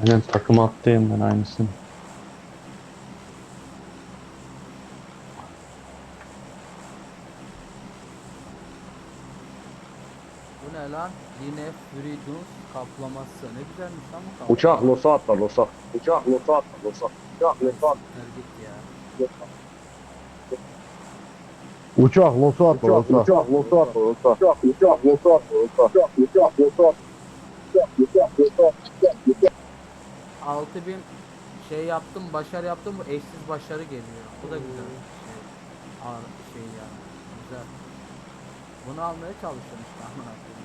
Aynen takım attayım ben aynısını. Bu ne lan? Yine Freedom kaplaması. Ne güzelmiş lan bu kaplama. Uçak losa atla losa. Uçak losa atla losa. Uçak losa atla. Ver git ya. Uçak losu atla Uçak losu. uçak losa atla losa. Uçak uçak losa atla losa. Uçak uçak losa atla. Uçak uçak losa atla. 6000 şey yaptım, başarı yaptım bu eşsiz başarı geliyor. Bu da güzel bir şey. Ağır şey yani. Güzel. Bunu almaya çalışıyorum işte amına koyayım.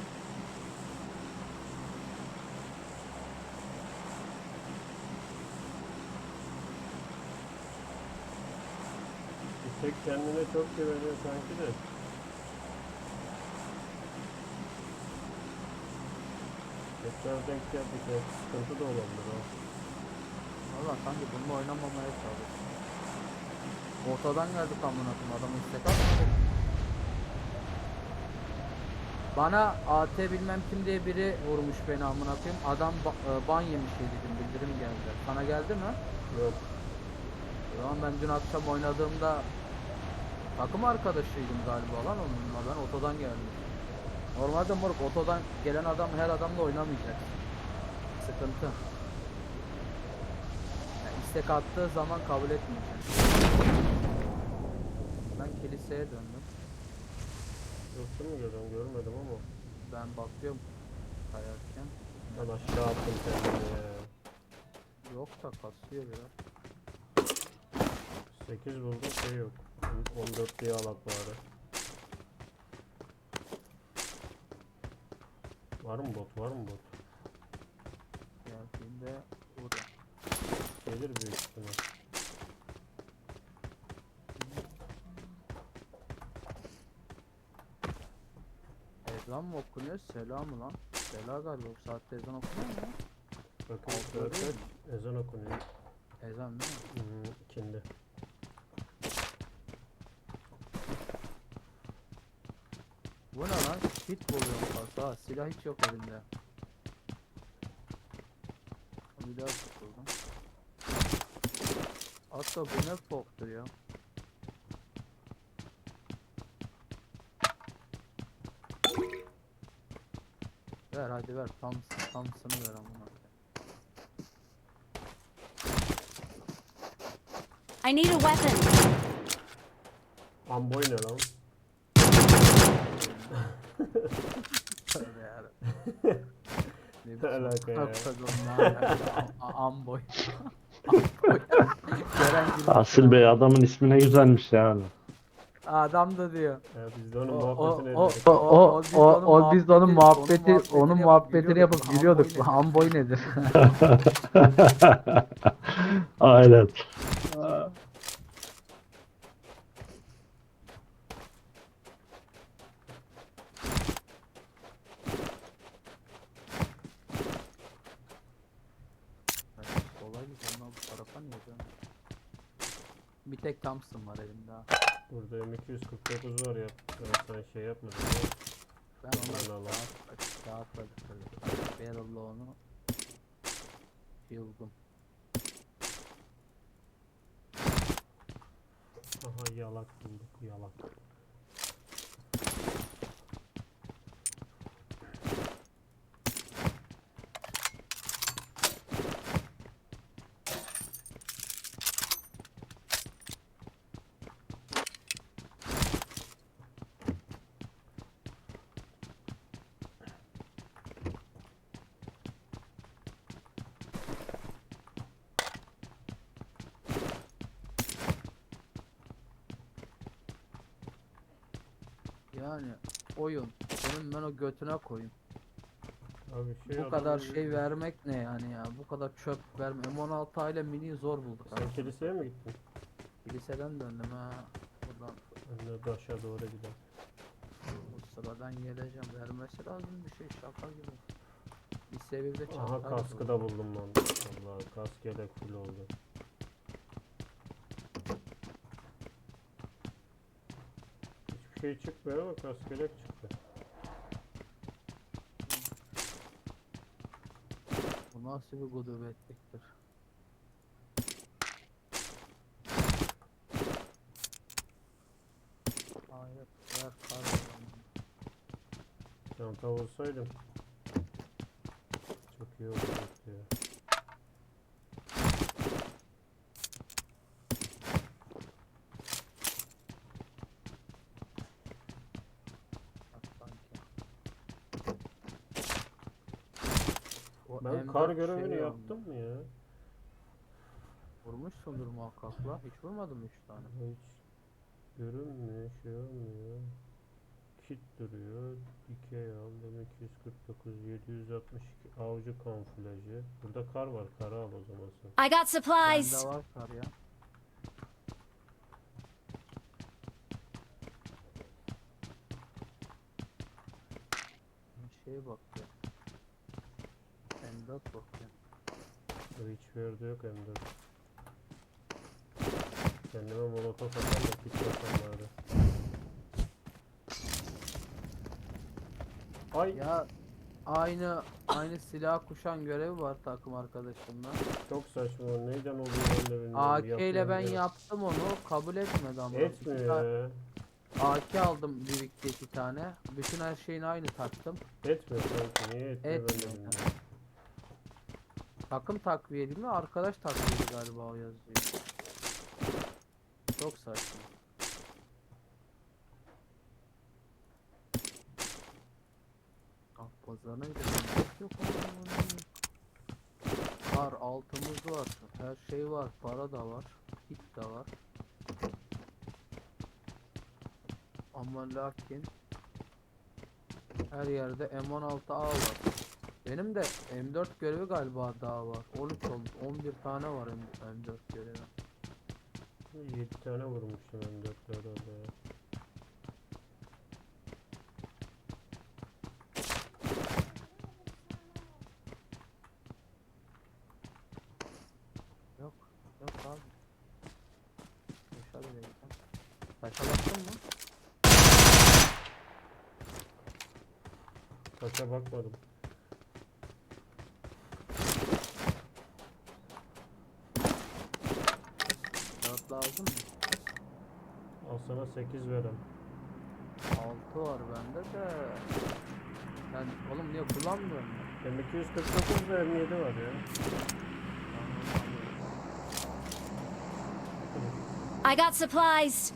Tek kendine çok güveniyor sanki de. Tekrar denk geldik ya. Sıkıntı da olabilir ha. Valla sanki bununla oynamamaya çalışıyorum. Ortadan geldik amına koyayım adam istek atmadı. Bana AT bilmem kim diye biri vurmuş beni amına koyayım. Adam ba- e, ban yemiş diye dedim bildirim geldi. Sana geldi mi? Yok. Ulan ben dün akşam oynadığımda takım arkadaşıydım galiba lan onunla ben otodan geldim. Normalde moruk otodan gelen adam her adamla oynamayacak. Sıkıntı. İstek attığı zaman kabul etmeyecek. Ben kiliseye döndüm. Yoksa mı görüyorum? Görmedim ama. Ben bakıyorum kayarken. Ben aşağı attım kendimi ya. Yok da kasıyor biraz. 8 buldum şey yok. 14 diye alak bari. Var mı bot? Var mı bot? Geldiğinde. Gelir büyük ihtimal. Ezan mı okunuyor? Sela mı lan? Sela galiba bu saatte ezan okunuyor mu? Bakın kaç? Ezan okunuyor. Ezan değil mi? Hmm, ikindi. Bu ne lan? Hit buluyorum fazla. Silah hiç yok elimde. Bir daha. Hatta bu ne poktur ya? Ver hadi ver tam tamsını ver amına. I need a weapon. Amboy ne lan? Tövbe yarabbim. Ne biçim alaka ya? Amboy. Amboy. Gören gibi Asil Bey adamın ismi ne güzelmiş ya. Adam da diyor. Ya biz de onun O, o, muhabbetini o, o, O, o, biz o, onun o biz de onun muhabbeti- muhabbeti, onun muhabbetini yapıp gülüyorduk. Amboy nedir? Aynen. Kolay mı? Ondan bu tarafa niye dön? Bir tek Thompson var elimde. Burada M249 var ya. Ben sen şey yapmadın ya. Ben Ben onu alayım. dağıt, dağıtmadık böyle. Barrel'la onu yıldım. Aha yalak bulduk yalak. Yani oyun. Senin ben o götüne koyayım. Abi şey bu kadar şey vermek ne yani ya? Bu kadar çöp verme. M16 ile mini zor bulduk Sen abi. kiliseye mi gittin? Liseden döndüm ha. Buradan Ben de aşağı doğru gidelim. bu sıradan geleceğim. Vermesi lazım bir şey şaka gibi. 1'de Aha çantar kaskı da buldum lan. Allah kask yedek full oldu. Hiçbir şey çıkmıyor ama kask yedek çıktı. Bu nasıl bir gudubetliktir? Hayır, ver kar. Çanta vursaydım. Çok iyi olacaktı ya. Bak sanki. O Ben M4 kar görevini şey yaptım mı ya? Vurmuşsundur muhakkak la. Hiç vurmadım 3 tane. Hiç görünmüyor, şey olmuyor. Kit duruyor. Dikey al, M249, 762 avcı kamuflajı. Burada kar var, karı al o zaman sen. I got supplies. Bende var kar ya. Bir şeye bak. M4 bak ya. Burada hiçbir yerde yok M4. Kendime molotof atarım da kit basarım bari. Ay Ya aynı aynı silah kuşan görevi var takım arkadaşımla. çok saçma neyden oluyor ben de bilmiyorum. AK ile Yapıyorum ben ya. yaptım onu kabul etmedi ama. Etmiyor ta- ya. AK aldım birlikte iki tane. Bütün her şeyin aynı taktım. Etmiyor sanki. Niye etmiyor ben de Etmiyor. bilmiyorum. Takım takviyeli mi? Arkadaş takviyeli galiba o yazıyor. Çok saçma. Ah pazarına gidelim. Yok. Kar altımız var. Her şey var. Para da var. Hit de var. Ama lakin her yerde M16A var. Benim de M4 görevi galiba daha var. 13 olmuş. 11 tane var M- M4 görevi. 7 tane vurmuştum M4'te herhalde ya. Yok. Yok abi. Boşa bile gittim. Taşa baktın mı? Kaça bakmadım. Kağıt lazım mı? Al sana 8 verem. 6 var bende de. Sen oğlum niye kullanmıyorsun? M249 ve M7 var ya. I got supplies.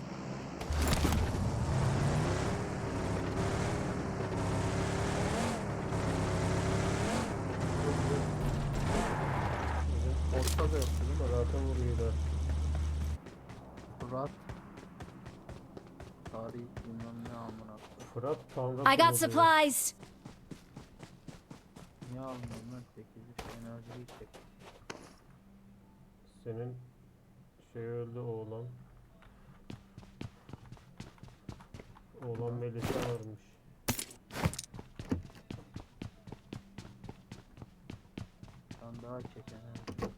Fırat Tanrı I got supplies. Niye almıyorum ben 8 enerjiyi çek. Senin şey öldü oğlan. Oğlan Melisa varmış. Sen daha çek enerji.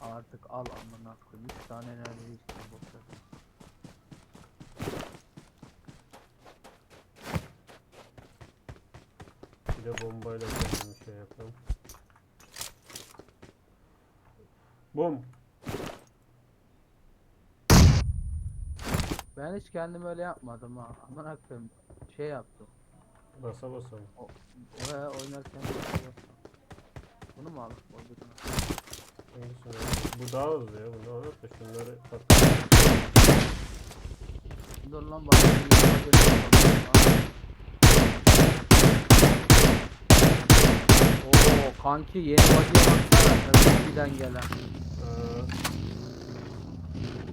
Artık al amına koyayım. 3 tane enerji içtim boşver. Bir de bombayla kendimi şey yapalım. Bum. Ben hiç kendim öyle yapmadım ha. Amına koyayım. Şey yaptım. Basa basa mı? O, o oynarken şey yaptım. Bunu mu? Hangisini alalım? Bu daha hızlı ya. Bunu alıp da şunları bak. Dur lan bak. bir modeli yapalım. Oo kanki yeni body'ye baksana. Tabii gelen. Aa,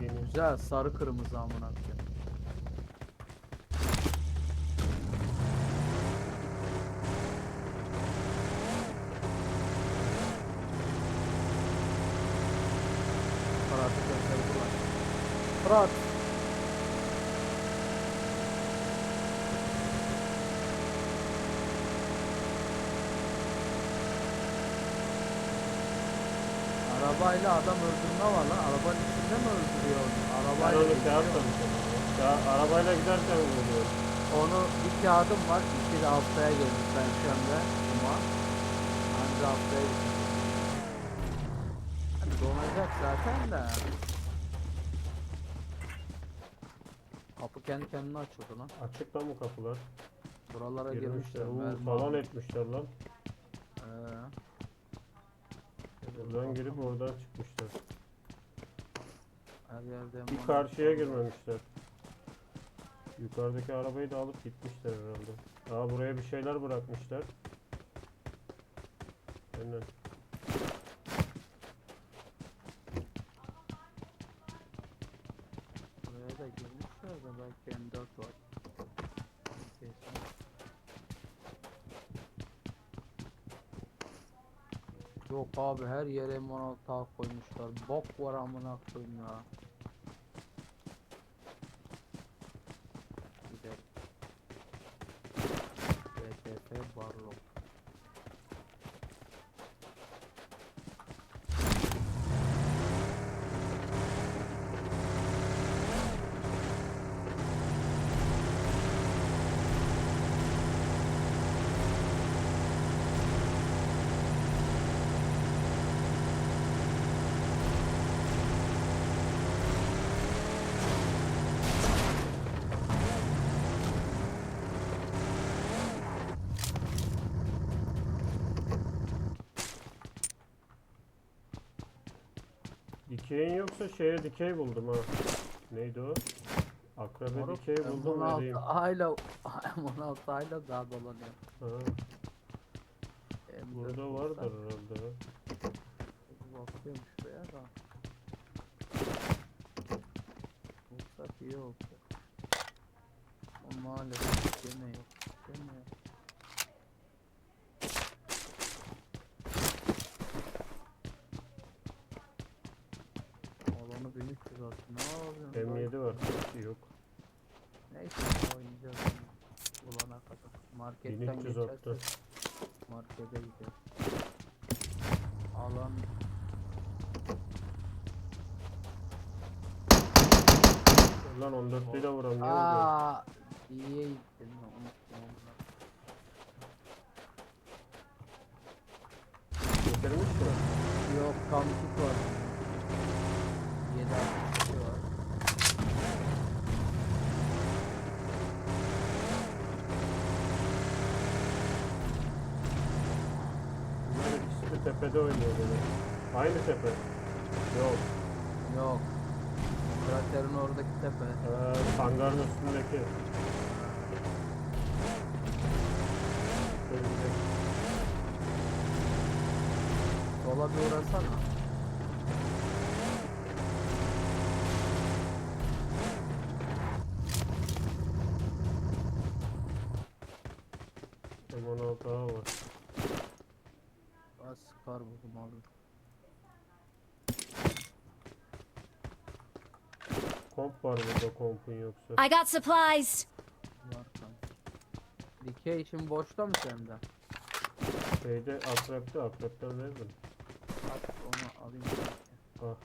yeni Güzel sarı kırmızı amına koyayım. Fırat. Arabayla adam öldürme var lan. Arabanın içinde mi öldürüyor? onu? Ben Arabayla onu şey yapmamışım. Ya arabayla giderken vuruyor. onu bir kağıdım var. İki de haftaya gelir Perşembe. Cuma. Anca haftaya. Hani donacak zaten de. Kapı kendi kendine açıldı lan. Açık lan bu kapılar. Buralara Girmişler. girmişler. Uuu mermi falan etmişler lan. Ee, Buradan girip oradan çıkmışlar. her yerde Bir karşıya var. girmemişler. Yukarıdaki arabayı da alıp gitmişler herhalde. Aa buraya bir şeyler bırakmışlar. Aynen. Buraya da girmişler de belki M4 var. Yok abi her yere M16 koymuşlar. Bok var amına koyayım ya. Dikeyin yoksa şeye dikey buldum ha. Neydi o? Akrebe Moruk, dikey buldum M16 vereyim. Ayla M16 ayla daha dolanıyor. Ha, M4 burada bulsak- vardır herhalde. Bakıyorum şuraya da. Bulsak iyi. Ama maalesef gene yok. Gene yok. Alanı 1300 attı. Ne yapıyorsun? lan? M7 var. Yok. Neyse oynayacağız onu. Bulana kadar. Marketten 1300 attı. geçersek markete gideceğiz. Alan Lan 14 ile mu? Aa, iyiye gittin. Unuttum onu. Getirmiş mi? Yok kamçık var. 7 62 var. Bunlar ikisi de tepede oynuyor böyle. Aynı tepe. Yok. Yok. Kraterin oradaki tepe. Ee, hangarın üstündeki. Sola bir uğrasana. M16 daha var. Az kar buldum abi. Komp var burada kompun yoksa. I got supplies. Dikey için boşta mı sende? Şeyde akrepte akrepten verdim. At onu alayım. Ah.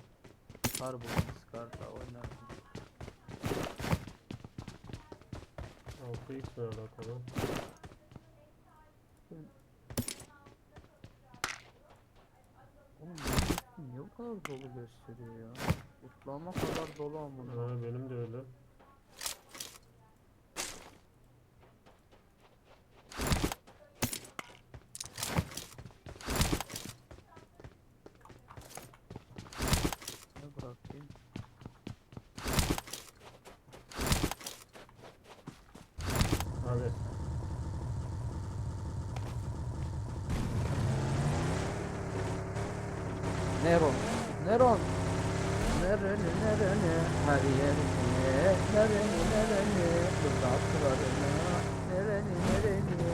Kar buldum. Skarta oynarsın. 6x ne alakalı? Oğlum bu niye bu kadar dolu gösteriyor ya? Utlama kadar dolu amına. Ha benim de öyle. Ne bırakayım? Abi Neron. Neron. Nereni nereni her yerini nereni nereni dudaklarına nereni nereni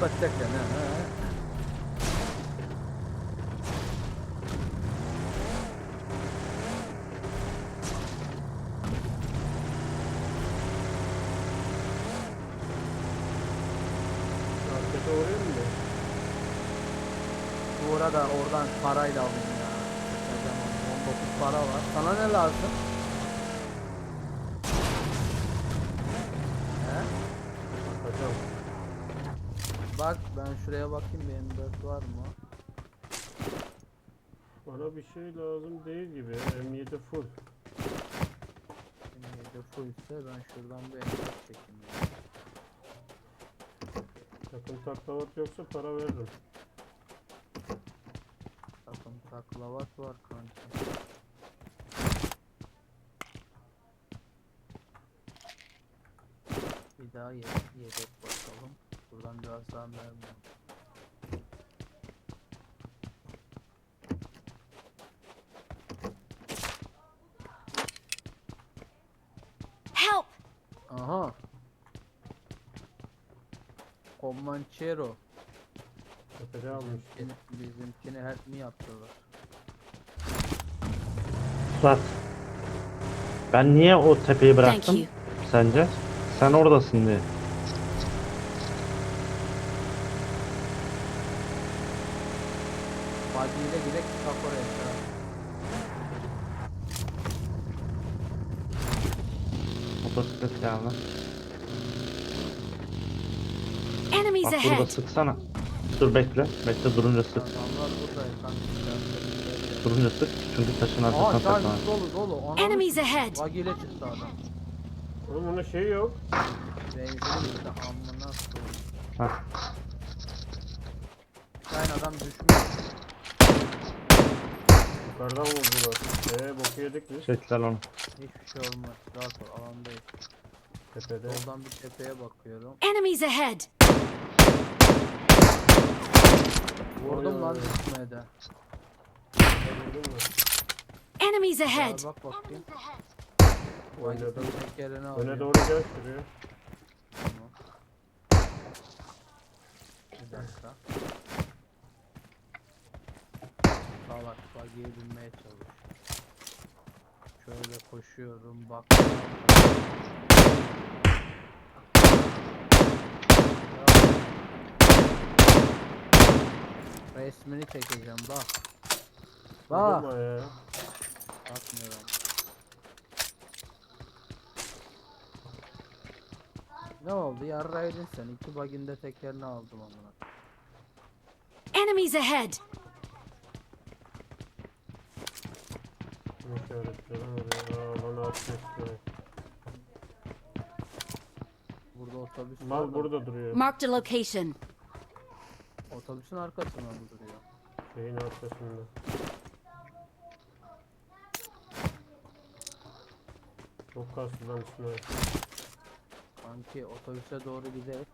bacaklarına uğrayayım mı? Bu arada oradan parayla alayım para var. Sana ne lazım? He? Hocam. Bak ben şuraya bakayım benim dört var mı? Bana bir şey lazım değil gibi. M7 full. M7 full ise ben şuradan bir M4 çekeyim. Yani. Takım taklavat yoksa para veririm. Takım taklavat var kanka. Bir daha ye yedek bakalım. Buradan biraz daha mermi. Help! Aha. Comanchero. Tepede almış. Bizimkini, help mi yaptılar? Bak. Ben niye o tepeyi bıraktım sence? Sen oradasın diye. Badiyle gidek çıkak oraya. ya. Motosiklet geldi. Enemies Bak burada ahead! sıksana. Dur bekle. Bekle durunca sık. Adamlar burada kanka. Durunca sık. Çünkü taşın Aa arkasına takma. şarj dolu dolu. Enemies ahead! Bagiyle çıktı adam. Oğlum bunun şeyi yok. Benzin bitti amına koyayım. Hah. Bir tane adam düşmüş. Yukarıdan vurdular. Eee boku yedik biz. Çektiler onu. Hiçbir şey olmaz. Rahat ol alandayız. Tepede. Soldan bir tepeye bakıyorum. Enemies ahead! Vurdum lan düşmeye de. Enemies ahead! bak bakayım. Oynadım. Bagisinin tekerini Öne alıyorum. doğru şuraya. Tamam. Bir dakika. Salak bagiye binmeye çalış. Şöyle koşuyorum bak. Resmini çekeceğim bak. Bak. Vurma ya. Bakmıyorum. Ne oldu? Yarraydın sen. İki baginde tekerini aldım amına. Enemies ahead! Oraya. Aa bana atmıştı. Burada otobüs Mal var da burada duruyor. Marked a location. Otobüsün arkasında mı duruyor? Şeyin arkasında. Çok kastı lan İsmail. Kanki otobüse doğru gidelim.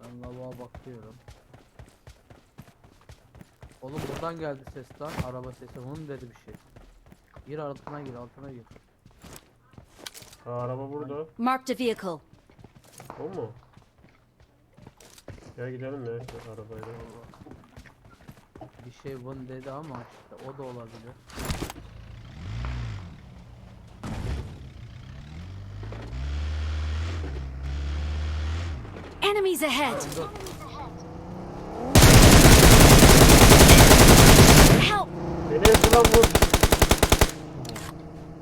Ben lavuğa bakıyorum. Oğlum buradan geldi ses lan. Araba sesi. Onun dedi bir şey. Gir altına gir altına gir. Ha, araba burada. Marked a vehicle. O mu? Gel gidelim ya arabayla. Bir şey bunu dedi ama işte o da olabilir. Enemies ahead! Help! Beni lan bu.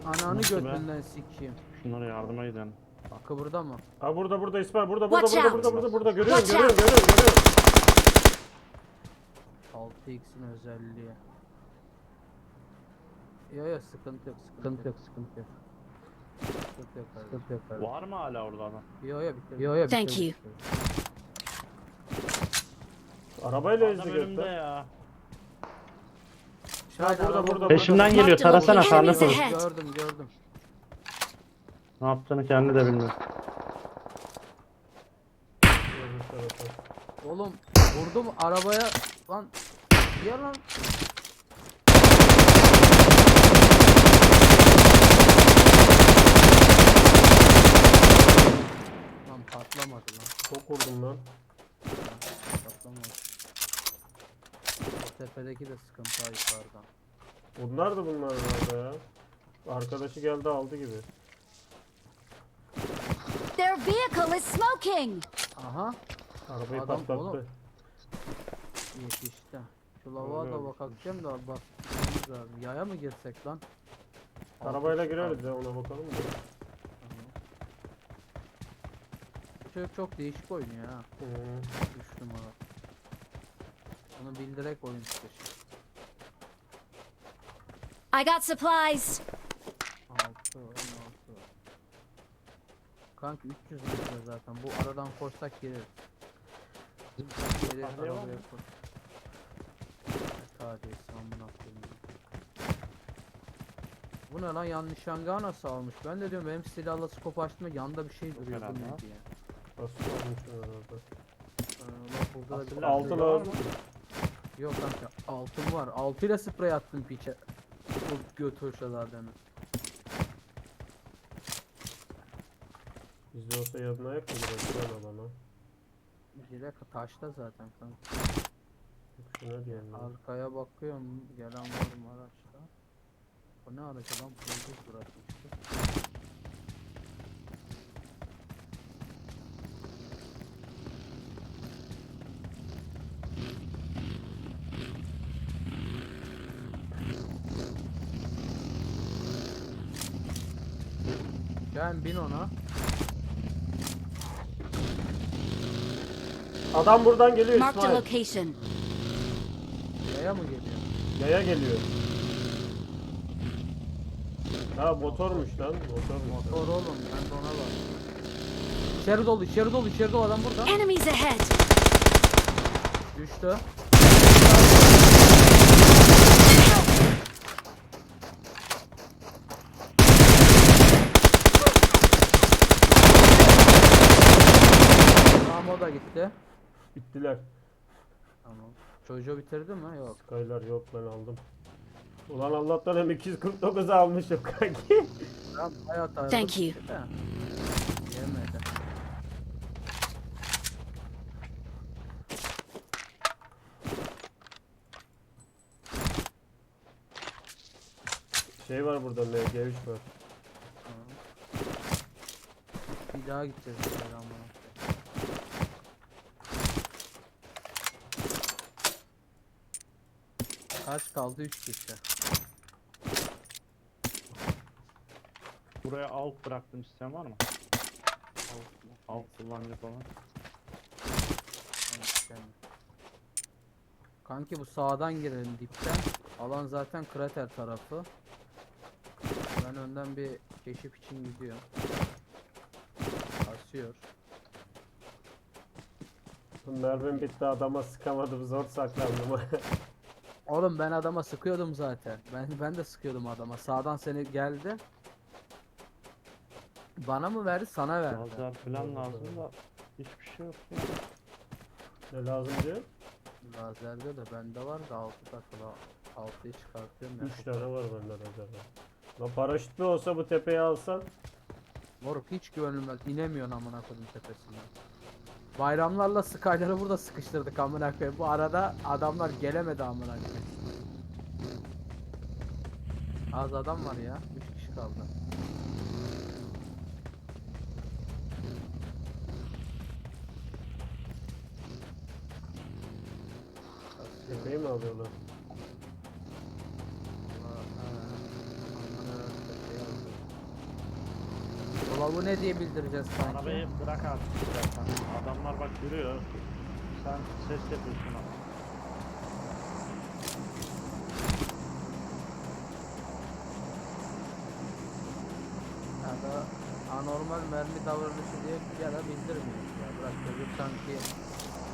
Ananı Nasıl be? götünden sikeyim. Şunlara yardıma gidelim. Akı burada mı? Ha burada burada İsmail burada burada Watch burada out. burada burada burada görüyorum Watch görüyorum out. görüyorum görüyorum. 6x'in özelliği. Yo yo sıkıntı yok sıkıntı yok sıkıntı yok. Sıkıntı yok kardeşim. Sıkıntı yok kardeşim. Var mı hala orada adam? Yo yo bitir. Yo yo. Thank you. Arabayla ezdi Adam önümde gökten. ya. Şahin burada, burada, Peşimden geliyor. Tarasana koy. ahead! Gördüm gördüm. Ne yaptığını kendi de bilmiyor. Oğlum vurdum arabaya lan. Ya lan. Lan patlamadı lan. Çok vurdum lan. Patlamadı. O tepedeki de sıkıntı ha yukarıdan. Bunlar da bunlar herhalde ya. Arkadaşı geldi aldı gibi. Their vehicle is smoking! Aha Arabayı Adam- patlattı. oğlum. yetişti. Şu lavuğa da bakacağım da bak. Yaya mı girsek lan? Arabayla gireriz ya ona bakalım da. Şu çocuk çok değişik oynuyor ha. Hı. 3 numara. Onu bildirek oyun işte. I got supplies. 6 16. Kanka 300 metre zaten. Bu aradan koşsak tahliye var arabaya koş. Tadiyesi amına koyayım. Bu ne lan yan nişangahı nasıl almış? Ben de diyorum benim silahla skop açtığımda yanda bir şey duruyor bu ne diye. Nasıl olmuş herhalde? Ee, bak burada da bir Altı lazım. mı? Yok kanka altın var. Altıyla sprey attım piçe. Bu göt hoşa zaten. Bizde olsa yanına yak mı biraz lan alana? Direkt taşta zaten kanka. Şuna diyelim ya. Arkaya bakıyorum gelen var mı araçta? O ne aracı lan? Pulsuz bırakmıştı. Gel bin ona. Adam buradan geliyor Marked a İsmail. location. Yaya mı geliyor? Yaya geliyor. Ha motormuş lan. Motormuş. Motor oğlum ben de ona bak. İçeri dolu içeri dolu içeri dolu adam burada. Enemies ahead. Düştü. Tamam o da gitti. Bittiler. Tamam. Çocuğu bitirdi mi? Yok. Skylar yok ben aldım. Ulan Allah'tan hem 249 almışım kanki. Tamam hayat ayrılıp Thank you. de. Yemedi. Şey var burada MG3 var. Tamam. Bir daha gideceğiz. Selamlar. Kaç kaldı? 3 kişi. Buraya alt bıraktım isteyen var mı? Alt, alt kullanıcı falan. Kanki bu sağdan girelim dipten. Alan zaten krater tarafı. Ben önden bir keşif için gidiyorum. Asıyor. Mermim bitti adama sıkamadım zor saklandım. Oğlum ben adama sıkıyordum zaten. Ben ben de sıkıyordum adama. Sağdan seni geldi. Bana mı verdi, sana verdi. Lazer falan lazım da hiçbir şey yok ya. ne lazım diyor? Lazerde de bende var da 6 takılı. 6'yı çıkartıyorum ya. 3 tane var bende lazerden. Lan paraşütlü olsa bu tepeyi alsan. Moruk hiç güvenilmez. İnemiyorsun amına koyayım tepesinden. Bayramlarla Skyler'ı burada sıkıştırdık amına koyayım. Bu arada adamlar gelemedi amına koyayım. Az adam var ya. 3 kişi kaldı. Tepeyi mi alıyorlar? Baba bu ne diye bildireceğiz kanki? Arabayı bırak artık istersen. Adamlar bak yürüyor. Sen ses yapıyorsun ama. Ya da anormal mermi davranışı diye ya da bildirmiyor. Ya bırak çocuk sanki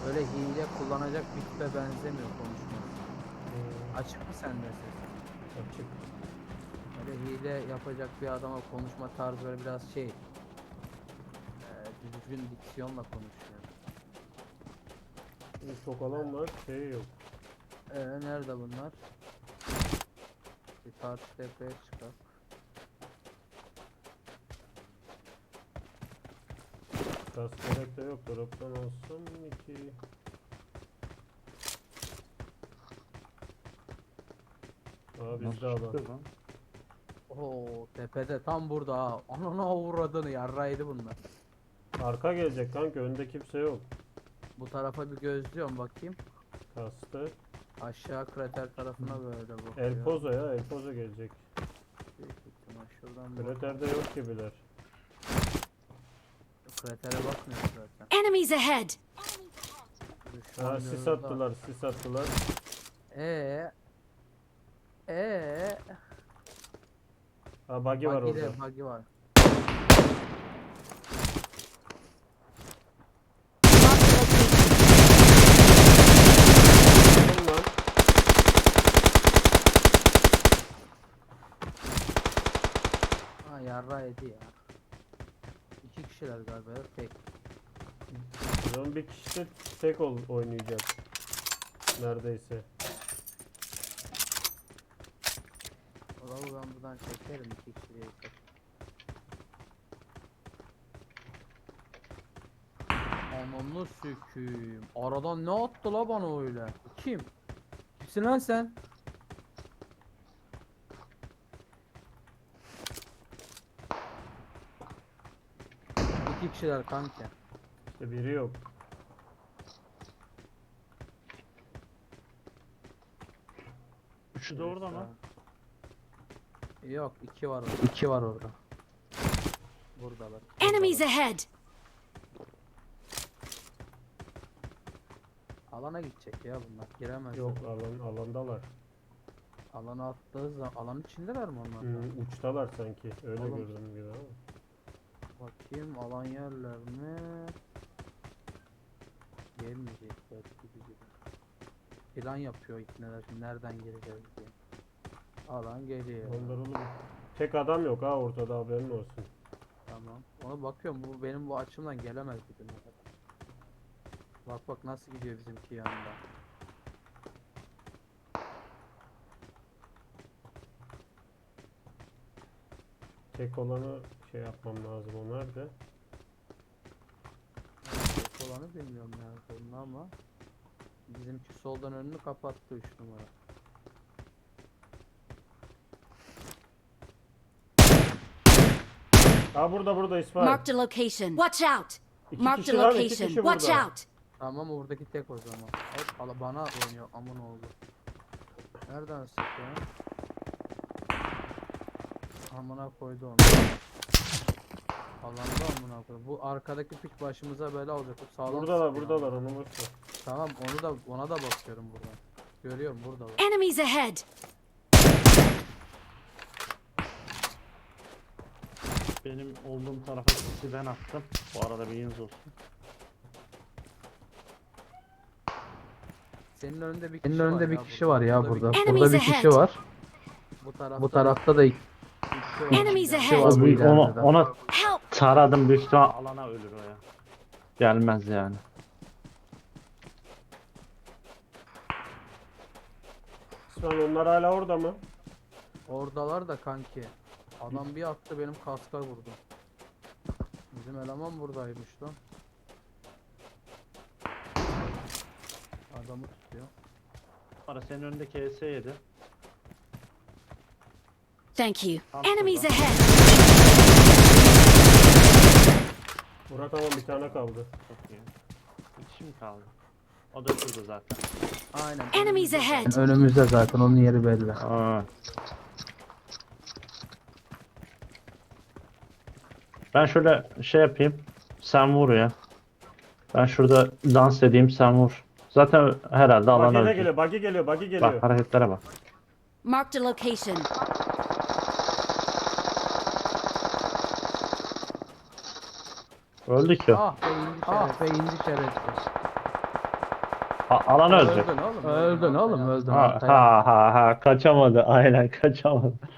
öyle hile kullanacak bir tipe benzemiyor konuşması. Hmm, Açık mı sende ses? açık. Öyle hile yapacak bir adama konuşma tarzı böyle biraz şey düzgün diksiyonla konuşuyor. Çok alan var şey yok. Eee nerede bunlar? Bir karşı tepeye çıkar. Gaz gerek de yok. Drop'tan olsun iki. Aa bizde alan. lan? Oo tepede tam burada ha. Anana uğradığını yarraydı bunlar. Arka gelecek kanka önde kimse yok. Bu tarafa bir gözlüyorum bakayım. Kastı. Aşağı krater tarafına böyle bakıyor. El Pozo ya El Pozo gelecek. Büyük ihtimal şuradan bak. Kraterde yok gibiler. Kratere bakmıyoruz zaten. Enemies ahead! Düşman Ha, sis attılar, sis attılar. Ee. Ee. Ha buggy var Buggy de- orada. Buggy var. Alın lan. Ha yarra yedi ya. İki kişiler galiba ya, tek. O zaman bir kişi de tek ol oynayacak. Neredeyse. Ola bu ben buradan çekerim iki kişiye. Ananı süküm. Aradan ne attı la bana öyle? Kim? Kimsin lan sen? İki kişiler kanka. İşte biri yok. Üçü de orada mı? Yok iki var orada. İki var orada. Buradalar. Enemies ahead! Alana gidecek ya bunlar. Giremez. Yok alan alandalar. Alana attığı zaman alanın içindeler mi onlar? Hmm, uçtalar sanki. Öyle Oğlum. gördüm gibi ama. Bakayım alan yerler mi? Gelmeyecek belki gibi. Plan yapıyor ikneler şimdi nereden gireceğiz diye. Alan geliyor. Onlar oğlum. Tek adam yok ha ortada haberin olsun. Tamam. Ona bakıyorum bu benim bu açımdan gelemez dedim. Bak bak nasıl gidiyor bizimki yanında. Tek olanı şey yapmam lazım o nerede? Tek olanı bilmiyorum nerede onun ama bizimki soldan önünü kapattı 3 numara. Ha burada burada İsmail. Marked a location. Watch out! İki Marked a kişi lan iki location. kişi Watch burada. out! Tamam buradaki tek o zaman. Hop ala bana oynuyor aman oldu. Nereden sıkıyor? Amına koydu onu. Alanda amına koydu. Bu arkadaki pik başımıza bela olacak. Bu sağlam Buradalar sıkıyor buradalar ama. onu boş ver. Tamam onu da ona da bakıyorum buradan. Görüyorum burada var. Enemies ahead! Benim olduğum tarafa sisi ben attım. Bu arada bilginiz olsun. Senin önünde bir kişi Senin var önünde ya bir kişi var ya bir burada. kişi- Enemies Burada bir kişi ahead. var. Bu tarafta, Bu tarafta da iki bir kişi var. Enemies Bir ahead. var bu Bu ileride ona! Taradım büyük ihtimal alana ölür o ya. gelmez yani. İsmail onlar hala orada mı? Oradalar da kanki. Adam bir attı benim kaska vurdu. Bizim eleman buradaymış lan. Adamı tutuyor. Ara senin önündeki ES yedi. Thank you. Enemies ahead! Murat ama bir tane kaldı. Çok iyi. Bir kişi mi kaldı? O da şurada zaten. Aynen. Enemies önümüzde. ahead! Önümüzde zaten onun yeri belli. Aa. Ben şöyle şey yapayım. Sen vur ya. Ben şurada dans edeyim sen vur. Zaten herhalde alan Buggy geliyor, buggy geliyor, buggy geliyor. Bak hareketlere bak. Marked a location. Öldü ki. o. Ah be indi Ah be indi şerefsiz. A- alan ölecek. Öldün oğlum. Öldün oğlum öldün. Ha Altay. ha ha ha kaçamadı. Aynen kaçamadı.